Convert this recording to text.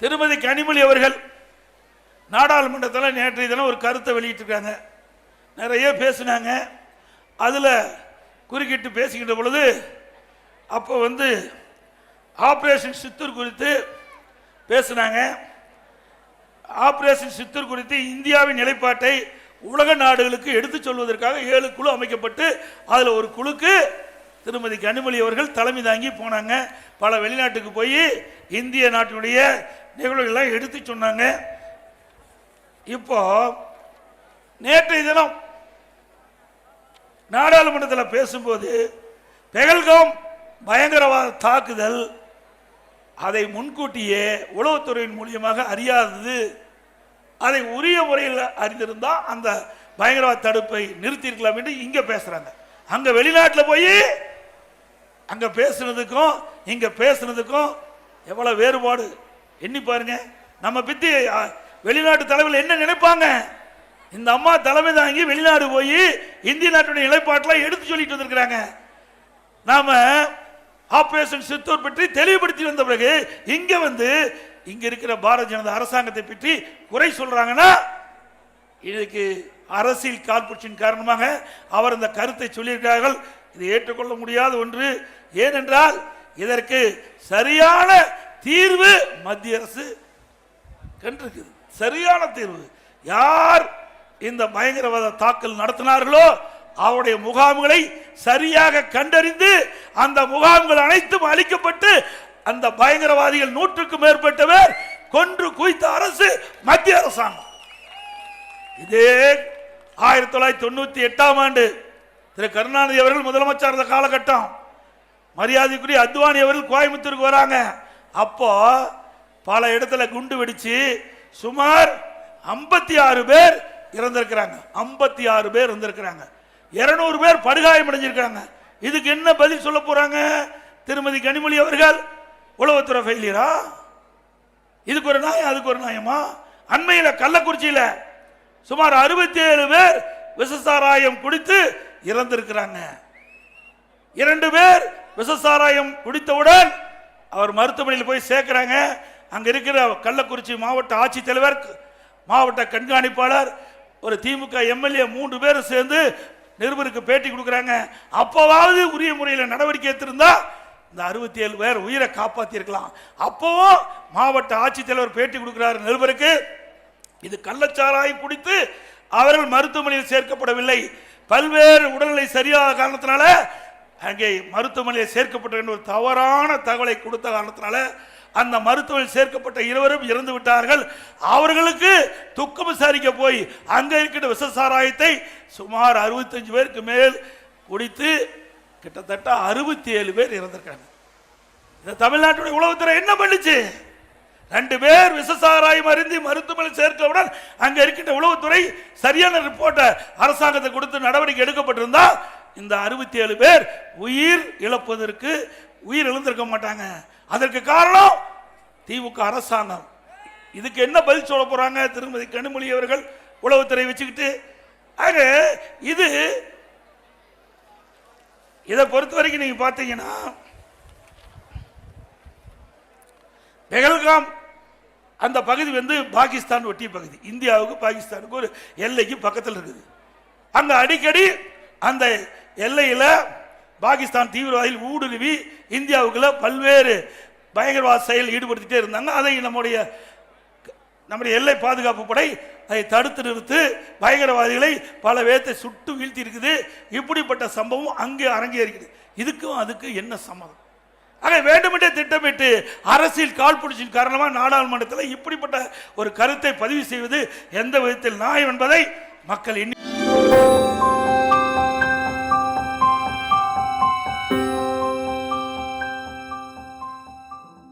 திருமதி கனிமொழி அவர்கள் நாடாளுமன்றத்தில் நேற்றைய தினம் ஒரு கருத்தை வெளியிட்டிருக்காங்க. நிறைய பேசினாங்க. அதில் குறுக்கிட்டு பேசிக்கிட்ட பொழுது அப்போ வந்து ஆப்ரேஷன் சித்தூர் குறித்து பேசினாங்க. ஆப்ரேஷன் சித்தூர் குறித்து இந்தியாவின் நிலைப்பாட்டை உலக நாடுகளுக்கு எடுத்துச் சொல்வதற்காக ஏழு குழு அமைக்கப்பட்டு அதில் ஒரு குழுக்கு திருமதி கனிமொழி அவர்கள் தலைமை தாங்கி போனாங்க. பல வெளிநாட்டுக்கு போய் இந்திய நாட்டினுடைய நிகழ்வுகள்லாம் எடுத்து சொன்னாங்க. இப்போ நேற்றைய தினம் நாடாளுமன்றத்தில் பேசும்போது பெகல்காம் பயங்கரவாத தாக்குதல் அதை முன்கூட்டியே உளவுத்துறையின் மூலியமாக அறியாதது அதை உரிய முறையில் அறிந்திருந்தால் அந்த பயங்கரவாத தடுப்பை நிறுத்தியிருக்கலாம் என்று இங்கே பேசுகிறாங்க அங்கே வெளிநாட்டில் போய் அங்கே பேசுனதுக்கும் இங்கே பேசுனதுக்கும் எவ்வளோ வேறுபாடு எண்ணி பாருங்க. நம்ம பற்றி வெளிநாட்டு தலைவர்கள் என்ன நினைப்பாங்க? இந்த அம்மா தலைமை தாங்கி வெளிநாடு போய் இந்திய நாட்டுடைய நிலைப்பாட்டெல்லாம் எடுத்து சொல்லிட்டு வந்திருக்கிறாங்க. நாம ஆபரேஷன் சித்தூர் பற்றி தெளிவுபடுத்தி வந்த பிறகு இங்க வந்து இங்க இருக்கிற பாரதிய ஜனதா அரசாங்கத்தை பற்றி குறை சொல்றாங்கன்னா இதுக்கு அரசியல் காழ்ப்புச்சின் காரணமாக அவர் இந்த கருத்தை சொல்லியிருக்கிறார்கள். இது ஏற்றுக்கொள்ள முடியாத ஒன்று. ஏனென்றால் இதற்கு சரியான தீர்வு மத்திய அரசு கண்டிருக்குது. சரியான தீர்வு. யார் இந்த பயங்கரவாத தாக்கல் நடத்தினார்களோ அவருடைய முகாம்களை சரியாக கண்டறிந்து அந்த முகாம்கள் அனைத்தும் அழிக்கப்பட்டு அந்த பயங்கரவாதிகள் நூற்றுக்கும் மேற்பட்டவர் கொன்று குவித்த அரசு மத்திய அரசாங்கம். இதே ஆயிரத்தி தொள்ளாயிரத்தி தொண்ணூத்தி எட்டாம் ஆண்டு திரு கருணாநிதி அவர்கள் முதலமைச்சர் இருந்த காலகட்டம். மரியாதைக்குரிய அத்வானி அவர்கள் கோயம்புத்தூருக்கு வராங்க. அப்போ பல இடத்துல குண்டு வெடிச்சு சுமார் ஐம்பத்தி ஆறு பேர் இறந்திருக்கிறாங்க. ஐம்பத்தி ஆறு பேர் இறந்திருக்கிறாங்க. இருநூறு பேர் படுகாயம் அடைஞ்சிருக்காங்க இதுக்கு என்ன பதில் சொல்ல போறாங்க? திருமதி கனிமொழி அவர்கள் உளவுத்துறை ஃபெயிலியரா? இதுக்கு ஒரு நியாயம் அதுக்கு ஒரு நியாயமா? அண்மையில் கள்ளக்குறிச்சியில் சுமார் அறுபத்தி ஏழு பேர் விசசாராயம் குடித்து இறந்திருக்கிறாங்க. இரண்டு பேர் விசசாராயம் குடித்தவுடன் அவர் மருத்துவமனையில் போய் சேர்க்கிறாங்க. அங்கே இருக்கிற கள்ளக்குறிச்சி மாவட்ட ஆட்சித்தலைவர் மாவட்ட கண்காணிப்பாளர் ஒரு திமுக எம்எல்ஏ மூன்று பேரும் சேர்ந்து நிருபருக்கு பேட்டி கொடுக்குறாங்க. அப்போவாவது உரிய முறையில் நடவடிக்கை எடுத்திருந்தா இந்த அறுபத்தி ஏழு பேர் உயிரை காப்பாற்றியிருக்கலாம் அப்போவும் மாவட்ட ஆட்சித்தலைவர் பேட்டி கொடுக்குறாரு நிருபருக்கு. இது கள்ளச்சாராய் குடித்து அவர்கள் மருத்துவமனையில் சேர்க்கப்படவில்லை. பல்வேறு உடல்நிலை சரியாத காரணத்தினால அங்கே மருத்துவமனையில் சேர்க்கப்பட்ட ஒரு தவறான தகவலை கொடுத்த காரணத்தினால அந்த மருத்துவமனையில் சேர்க்கப்பட்ட இருவரும் இறந்து விட்டார்கள். அவர்களுக்கு துக்கம் விசாரிக்க போய் அங்கே இருக்கின்ற விசசாராயத்தை சுமார் அறுபத்தஞ்சு பேருக்கு மேல் குடித்து கிட்டத்தட்ட அறுபத்தி ஏழு பேர் இறந்திருக்காங்க இந்த தமிழ்நாட்டுடைய உளவுத்துறை என்ன பண்ணுச்சு? ரெண்டு பேர் விசசாராயம் அருந்தி மருத்துவமனை சேர்க்கவுடன் அங்கே இருக்கின்ற உளவுத்துறை சரியான ரிப்போர்ட்டை அரசாங்கத்தை கொடுத்து நடவடிக்கை எடுக்கப்பட்டிருந்தால் இந்த அறுபத்தி ஏழு பேர் உயிர் இழப்பதற்கு உயிர் இழந்திருக்க மாட்டாங்க. அதற்கு காரணம் திமுக அரசாங்கம். இதுக்கு என்ன பதில் சொல்ல போறாங்க திருமதி கனிமொழி அவர்கள்? உளவுத்துறை வச்சுக்கிட்டு. ஆக இது இதை பொறுத்த வரைக்கும் நீங்க பார்த்தீங்கன்னா பெகல்காம் அந்த பகுதி வந்து பாகிஸ்தான் ஒட்டிய பகுதி. இந்தியாவுக்கு பாகிஸ்தானுக்கு ஒரு எல்லைக்கு பக்கத்தில் இருக்குது. அங்க அடிக்கடி அந்த எல்லையில் பாகிஸ்தான் தீவிரவாதிகள் ஊடுருவி இந்தியாவுக்குள்ள பல்வேறு பயங்கரவாத செயல் ஈடுபடுத்திட்டே இருந்தாங்க. அதை நம்முடைய நம்முடைய எல்லை பாதுகாப்பு படை அதை தடுத்து நிறுத்து பயங்கரவாதிகளை பல பேர்த்தை சுட்டு வீழ்த்தி இருக்குது இப்படிப்பட்ட சம்பவம் அங்கே அரங்கேறிக்குது இதுக்கும் அதுக்கு என்ன சம்மதம்? ஆக வேண்டுமென்றே திட்டமிட்டு அரசியல் காழ்ப்புணர்ச்சியின் காரணமாக நாடாளுமன்றத்தில் இப்படிப்பட்ட ஒரு கருத்தை பதிவு செய்வது எந்த விதத்தில் நியாயம் என்பதை மக்கள் எண்ணி